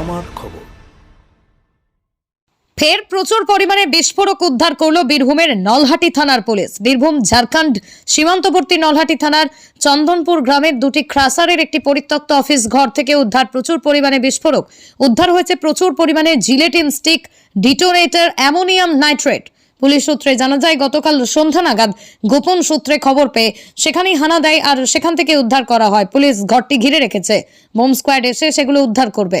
আমার খবর। ফের প্রচুর পরিমাণে বিস্ফোরক উদ্ধার করল বীরভূমের নলহাটি থানার পুলিশ। বীরভূম, ঝাড়খণ্ড সীমান্তবর্তী নলহাটি থানার চন্দনপুর গ্রামের দুটি ক্রাসারের একটি পরিত্যক্ত অফিস ঘর থেকে উদ্ধার প্রচুর পরিমাণে বিস্ফোরক। উদ্ধার হয়েছে প্রচুর পরিমাণে gelatin stick, detonator, ammonium nitrate. Police সূত্রে জানা যায়, গতকাল সন্ধ্যা নাগাদ গোপন সূত্রে খবর পেয়ে সেখানেই হানা দেয় আর সেখান থেকে উদ্ধার করা হয়। পুলিশ ঘরটি ঘিরে রেখেছে। বোম স্কোয়াড এসে সেগুলো উদ্ধার করবে।